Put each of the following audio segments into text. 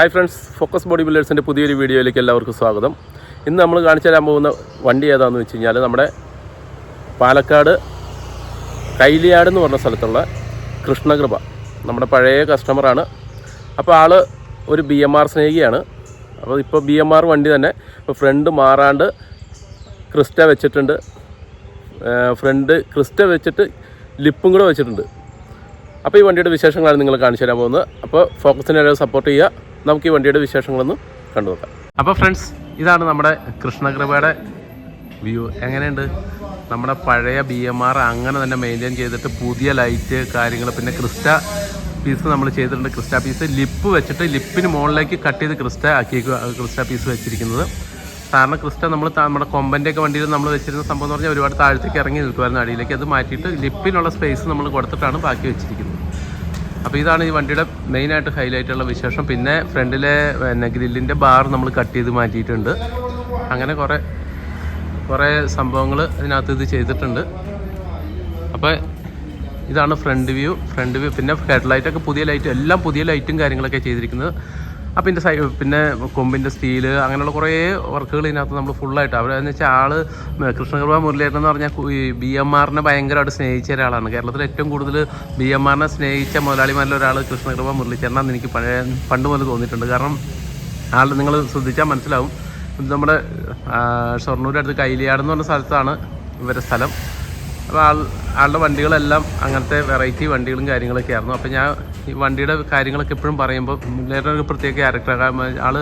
Hi friends focus body ബിൽഡേഴ്സിന്റെ പുതിയൊരു വീഡിയോയിലേക്ക് എല്ലാവർക്കും സ്വാഗതം. ഇന്ന് നമ്മൾ കാണിച്ചു തരാൻ പോകുന്ന വണ്ടി ഏതാണെന്ന് വെച്ച് കഴിഞ്ഞാൽ നമ്മുടെ പാലക്കാട് കൈലിയാട് എന്ന് പറഞ്ഞ സ്ഥലത്തുള്ള കൃഷ്ണകൃപ. നമ്മുടെ പഴയ കസ്റ്റമറാണ് അപ്പോൾ ആൾ ഒരു ബി എം ആർ സ്നേഹിയാണ്. അപ്പോൾ ഇപ്പോൾ ബി എം ആർ വണ്ടി തന്നെ ഇപ്പോൾ ഫ്രണ്ട് മാറാണ്ട് ക്രിസ്റ്റ വെച്ചിട്ടുണ്ട്. ഫ്രണ്ട് ക്രിസ്റ്റ വെച്ചിട്ട് ലിപ്പും കൂടെ വെച്ചിട്ടുണ്ട്. അപ്പോൾ ഈ വണ്ടിയുടെ വിശേഷങ്ങളാണ് നിങ്ങൾ കാണിച്ചു തരാൻ പോകുന്നത്. അപ്പോൾ ഫോക്കസിനെ സപ്പോർട്ട് ചെയ്യുക. നമുക്ക് ഈ വണ്ടിയുടെ വിശേഷങ്ങളൊന്ന് കണ്ടു നോക്കാം. അപ്പോൾ ഫ്രണ്ട്സ് ഇതാണ് നമ്മുടെ കൃഷ്ണകൃപയുടെ വ്യൂ എങ്ങനെയുണ്ട്? നമ്മുടെ പഴയ ബി എം ആർ അങ്ങനെ തന്നെ മെയിന്റെയിൻ ചെയ്തിട്ട് പുതിയ ലൈറ്റ് കാര്യങ്ങൾ പിന്നെ ക്രിസ്റ്റ പീസ് നമ്മൾ ചെയ്തിട്ടുണ്ട്. ക്രിസ്റ്റ പീസ് ലിപ്പ് വെച്ചിട്ട് ലിപ്പിന് മുകളിലേക്ക് കട്ട് ചെയ്ത് ക്രിസ്റ്റ ആക്കി ക്രിസ്റ്റ പീസ് വെച്ചിരിക്കുന്നത്. സാധാരണ ക്രിസ്റ്റ നമ്മൾ നമ്മുടെ കൊമ്പന്റെ ഒക്കെ വണ്ടിയിൽ നമ്മൾ വെച്ചിരുന്ന സംഭവം എന്ന് പറഞ്ഞാൽ ഒരുപാട് താഴത്തേക്ക് ഇറങ്ങി നിൽക്കുമായിരുന്നു അടിയിലേക്ക് അത് മാറ്റിയിട്ട് ലിപ്പിനുള്ള സ്പേസ് നമ്മൾ കൊടുത്തിട്ടാണ് ബാക്കി വെച്ചിരിക്കുന്നത്. അപ്പോൾ ഇതാണ് ഈ വണ്ടിയുടെ മെയിനായിട്ട് ഹൈലൈറ്റ് ഉള്ള വിശേഷം. പിന്നെ ഫ്രണ്ടിലെ പിന്നെ ഗ്രില്ലിന്റെ ബാർ നമ്മൾ കട്ട് ചെയ്ത് മാറ്റിയിട്ടുണ്ട്. അങ്ങനെ കുറേ കുറേ സംഭവങ്ങൾ ഇതിനകത്ത് ഇത് ചെയ്തിട്ടുണ്ട്. അപ്പോൾ ഇതാണ് ഫ്രണ്ട് വ്യൂ ഫ്രണ്ട് വ്യൂ പിന്നെ ഹെഡ്ലൈറ്റൊക്കെ പുതിയ ലൈറ്റ് എല്ലാം പുതിയ ലൈറ്റും കാര്യങ്ങളൊക്കെ ചെയ്തിരിക്കുന്നത്. അപ്പം ഇതിന്റെ സൈ പിന്നെ കൊമ്പിന്റെ സ്റ്റീൽ അങ്ങനെയുള്ള കുറേ വർക്കുകൾ ഇതിനകത്ത് നമ്മൾ ഫുള്ളായിട്ട് അവരെന്ന് വെച്ചാൽ ആൾ കൃഷ്ണകൃപ മുരളിയേട്ടൻ എന്ന് പറഞ്ഞാൽ ഈ ബി എം ആറിനെ ഭയങ്കരമായിട്ട് സ്നേഹിച്ച ഒരാളാണ്. കേരളത്തിൽ ഏറ്റവും കൂടുതൽ ബി എം ആറിനെ സ്നേഹിച്ച മുതലാളിമാരിൽ ഒരാൾ കൃഷ്ണകൃപ മുരളീധരനാണെന്ന് എനിക്ക് പഴയ പണ്ട് മുതൽ തോന്നിയിട്ടുണ്ട്. കാരണം ആൾ നിങ്ങൾ ശ്രദ്ധിച്ചാൽ മനസ്സിലാവും. നമ്മുടെ ഷൊർണൂർ അടുത്ത് കൈലിയാട് എന്ന് പറഞ്ഞ സ്ഥലത്താണ് ഇവരുടെ സ്ഥലം. അപ്പോൾ ആൾ ആളുടെ വണ്ടികളെല്ലാം അങ്ങനത്തെ വെറൈറ്റി വണ്ടികളും കാര്യങ്ങളൊക്കെ ആയിരുന്നു അപ്പോൾ ഞാൻ ഈ വണ്ടിയുടെ കാര്യങ്ങളൊക്കെ എപ്പോഴും പറയുമ്പോൾ മുരളീധരൻ ഒരു പ്രത്യേക ക്യാരക്ടർ ആൾ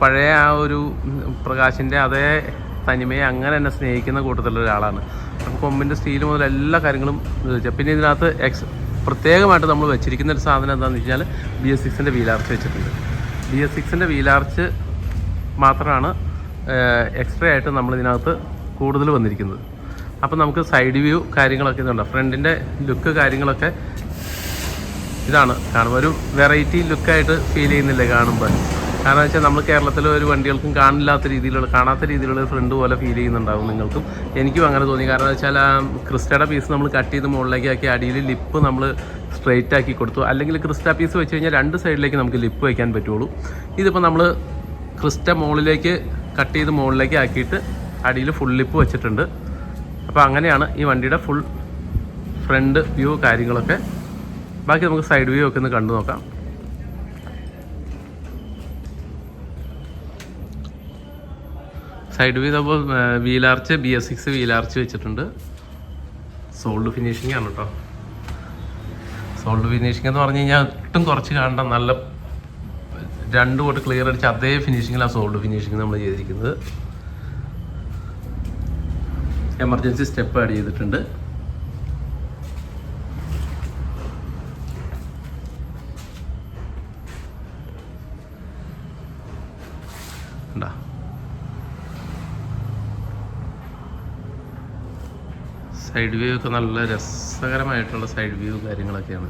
പഴയ ആ ഒരു പ്രകാശിന്റെ അതേ തനിമയെ അങ്ങനെ തന്നെ സ്നേഹിക്കുന്ന കൂട്ടത്തിലുള്ള ഒരാളാണ്. അപ്പോൾ കൊമ്പിന്റെ സ്റ്റീൽ മുതൽ എല്ലാ കാര്യങ്ങളും ഇത് പിന്നെ ഇതിനകത്ത് എക്സ് പ്രത്യേകമായിട്ട് നമ്മൾ വെച്ചിരിക്കുന്ന ഒരു സാധനം എന്താണെന്ന് വെച്ച് കഴിഞ്ഞാൽ ബി എസ് സിക്സിന്റെ വീലാർച്ച് വെച്ചിട്ടുണ്ട്. ബി എസ് സിക്സിന്റെ വീലാർച്ച് മാത്രമാണ് എക്സ്ട്രാ ആയിട്ട് നമ്മൾ ഇതിനകത്ത് കൂടുതൽ വന്നിരിക്കുന്നത്. അപ്പോൾ നമുക്ക് സൈഡ് വ്യൂ കാര്യങ്ങളൊക്കെ ഇതുണ്ട്. ഫ്രണ്ടിന്റെ ലുക്ക് കാര്യങ്ങളൊക്കെ ഇതാണ്. കാണുമ്പോൾ ഒരു വെറൈറ്റി ലുക്കായിട്ട് ഫീൽ ചെയ്യുന്നില്ല കാണുമ്പോൾ കാരണം വെച്ചാൽ നമ്മൾ കേരളത്തിലെ ഒരു വണ്ടികൾക്കും കാണില്ലാത്ത രീതിയിലുള്ള കാണാത്ത രീതിയിലുള്ള ഫ്രണ്ട് പോലെ ഫീൽ ചെയ്യുന്നുണ്ടാവും നിങ്ങൾക്കും. എനിക്കും അങ്ങനെ തോന്നി. കാരണം വെച്ചാൽ ആ ക്രിസ്റ്റയുടെ പീസ് നമ്മൾ കട്ട് ചെയ്ത് മുകളിലേക്ക് ആക്കി അടിയിൽ ലിപ്പ് നമ്മൾ സ്ട്രെയിറ്റ് ആക്കി കൊടുത്തു. അല്ലെങ്കിൽ ക്രിസ്റ്റ പീസ് വെച്ച് കഴിഞ്ഞാൽ രണ്ട് സൈഡിലേക്ക് നമുക്ക് ലിപ്പ് വയ്ക്കാൻ പറ്റുള്ളൂ. ഇതിപ്പോൾ നമ്മൾ ക്രിസ്റ്റ മുകളിലേക്ക് കട്ട് ചെയ്ത് മുകളിലേക്ക് ആക്കിയിട്ട് അടിയിൽ ഫുൾ ലിപ്പ് വെച്ചിട്ടുണ്ട്. അപ്പോൾ അങ്ങനെയാണ് ഈ വണ്ടിയുടെ ഫുൾ ഫ്രണ്ട് വ്യൂ കാര്യങ്ങളൊക്കെ ബാക്കി നമുക്ക് സൈഡ് വ്യൂ ഒക്കെ ഒന്ന് കണ്ടു നോക്കാം. സൈഡ് വ്യൂ ഇതപ്പോൾ wheel arch B S six wheel arch വെച്ചിട്ടുണ്ട്. സോൾഡ് ഫിനിഷിംഗ് ആണ് കേട്ടോ സോൾഡ് ഫിനിഷിംഗ് എന്ന് പറഞ്ഞു കഴിഞ്ഞാൽ ഒട്ടും കുറച്ച് കാണണ്ട നല്ല രണ്ട് കോട്ട് ക്ലിയർ അടിച്ച് അതേ ഫിനിഷിങ്ങിലാണ് സോൾഡ് ഫിനിഷിംഗ് നമ്മൾ ചെയ്തിരിക്കുന്നത്. എമർജൻസി സ്റ്റെപ്പ് ആഡ് ചെയ്തിട്ടുണ്ട്. കണ്ടാ. സൈഡ് വ്യൂ ഒക്കെ നല്ല രസകരമായിട്ടുള്ള സൈഡ് വ്യൂ കാര്യങ്ങളൊക്കെയാണ്.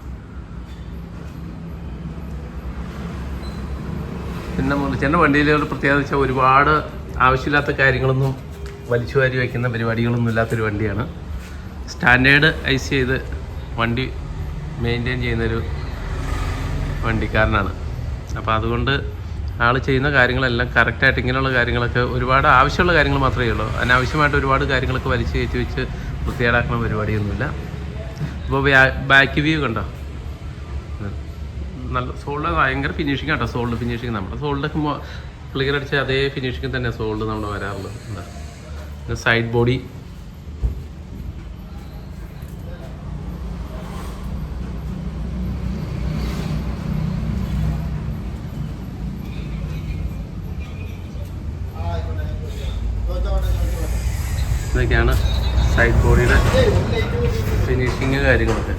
പിന്നെ മുറിച്ചേന്റെ വണ്ടിയിൽ ഒരു വെച്ചാൽ ഒരുപാട് ആവശ്യമില്ലാത്ത കാര്യങ്ങളൊന്നും വലിച്ചു വാരി വയ്ക്കുന്ന പരിപാടികളൊന്നും ഇല്ലാത്തൊരു വണ്ടിയാണ്. സ്റ്റാൻഡേർഡ് ഐസ് ചെയ്ത് വണ്ടി മെയിന്റെയിൻ ചെയ്യുന്നൊരു വണ്ടിക്കാരനാണ്. അപ്പോൾ അതുകൊണ്ട് ആൾ ചെയ്യുന്ന കാര്യങ്ങളെല്ലാം കറക്റ്റായിട്ട് ഇങ്ങനെയുള്ള കാര്യങ്ങളൊക്കെ ഒരുപാട് ആവശ്യമുള്ള കാര്യങ്ങൾ മാത്രമേ ഉള്ളൂ. അനാവശ്യമായിട്ട് ഒരുപാട് കാര്യങ്ങളൊക്കെ വലിച്ചു കയറ്റി വെച്ച് വൃത്തികേടാക്കുന്ന പരിപാടിയൊന്നുമില്ല. അപ്പോൾ ബാക്ക് വ്യൂ കണ്ടോ? നല്ല സോൾഡ് ഭയങ്കര ഫിനിഷിംഗ് കേട്ടോ സോൾഡ് ഫിനിഷിംഗ് നമ്മുടെ സോൾഡൊക്കെ ക്ലിയർ അടിച്ച അതേ ഫിനിഷിംഗ് തന്നെ സോൾഡ് നമ്മൾ വരാറുള്ളത്. എന്താ? സൈഡ് ബോഡി ഇതൊക്കെയാണ് സൈഡ് ബോഡിയുടെ ഫിനിഷിങ് കാര്യങ്ങളൊക്കെ.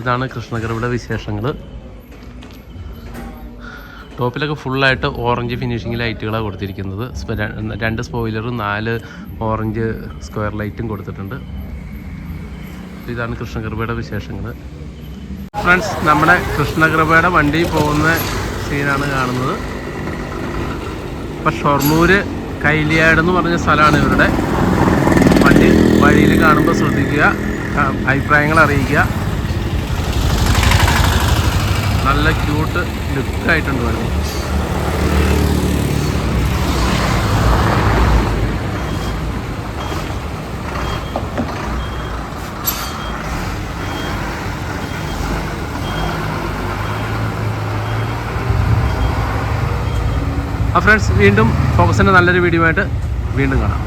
ഇതാണ് കൃഷ്ണഗർവിടെ വിശേഷങ്ങൾ ടോപ്പിലൊക്കെ ഫുള്ളായിട്ട് ഓറഞ്ച് ഫിനിഷിംഗ് ലൈറ്റുകളാണ് കൊടുത്തിരിക്കുന്നത്. രണ്ട് സ്പോയിലറും നാല് ഓറഞ്ച് സ്ക്വയർ ലൈറ്റും കൊടുത്തിട്ടുണ്ട്. ഇതാണ് കൃഷ്ണഗർഭയുടെ വിശേഷങ്ങൾ ഫ്രണ്ട്സ് നമ്മുടെ കൃഷ്ണകൃപയുടെ വണ്ടി പോകുന്ന സീനാണ് കാണുന്നത്. ഇപ്പം ഷൊർണൂർ കൈലിയാട് എന്ന് പറഞ്ഞ സ്ഥലമാണ് ഇവരുടെ വണ്ടി. വഴിയിൽ കാണുമ്പോൾ ശ്രദ്ധിക്കുക അഭിപ്രായങ്ങൾ അറിയിക്കുക. നല്ല ക്യൂട്ട് ലുക്കായിട്ടുണ്ട് വണ്ടി. ആ ഫ്രണ്ട്സ് വീണ്ടും ഫോക്കസിന്റെ നല്ലൊരു വീഡിയോ ആയിട്ട് വീണ്ടും കാണാം.